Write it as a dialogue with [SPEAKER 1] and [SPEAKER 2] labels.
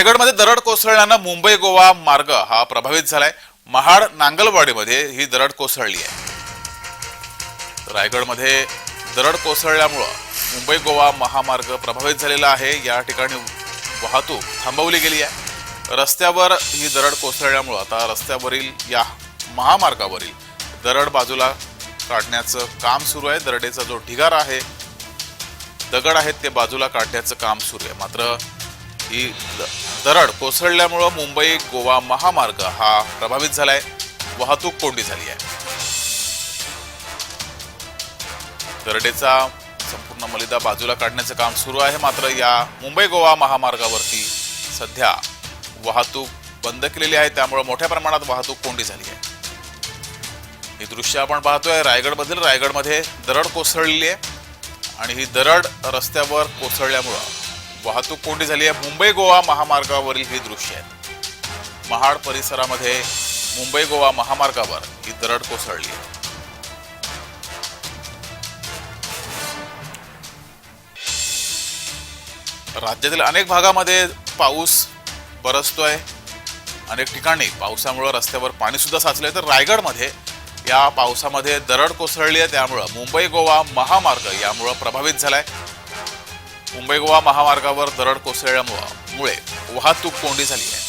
[SPEAKER 1] रायगडमध्ये दरड कोसळल्यानं मुंबई गोवा मार्ग हा प्रभावित झालाय. महाड नांगलवाडीमध्ये ही दरड कोसळली आहे रायगडमध्ये दरड कोसळल्यामुळं मुंबई गोवा महामार्ग प्रभावित झालेला आहे. या ठिकाणी वाहतूक थांबवली गेली आहे रस्त्यावर ही दरड कोसळल्यामुळं आता रस्त्यावरील या महामार्गावरील दरड बाजूला काढण्याचं काम सुरू आहे. दरडेचा जो ढिगारा आहे दगड आहेत ते बाजूला काढण्याचं काम सुरू आहे. मात्र ही दरड कोसळल्यामुळं मुंबई गोवा महामार्ग हा प्रभावित झालाय. वाहतूक कोंडी झाली आहे. दरडेचा संपूर्ण मलिदा बाजूला काढण्याचं काम सुरू आहे. मात्र या मुंबई गोवा महामार्गावरती सध्या वाहतूक बंद केलेली आहे. त्यामुळे मोठ्या प्रमाणात वाहतूक कोंडी झाली आहे. ही दृश्य आपण पाहतोय. रायगडमधील रायगडमध्ये दरड कोसळलेली आहे. आणि ही दरड रस्त्यावर कोसळल्यामुळं वाहतूक कोंडी झाली आहे. मुंबई गोवा महामार्गावरील ही दृश्य आहेत महाड परिसरामध्ये मुंबई गोवा महामार्गावर ही दरड कोसळली आहे. राज्यातील अनेक भागामध्ये पाऊस बरसतोय. अनेक ठिकाणी पावसामुळं रस्त्यावर पाणी सुद्धा साचलंय. तर रायगडमध्ये या पावसामध्ये दरड कोसळली आहे. त्यामुळं मुंबई गोवा महामार्ग यामुळं प्रभावित झालाय. मुंबई गोवा महामार्गावर दरड कोसळल्यामुळे वाहतूक कोंडी झाली आहे.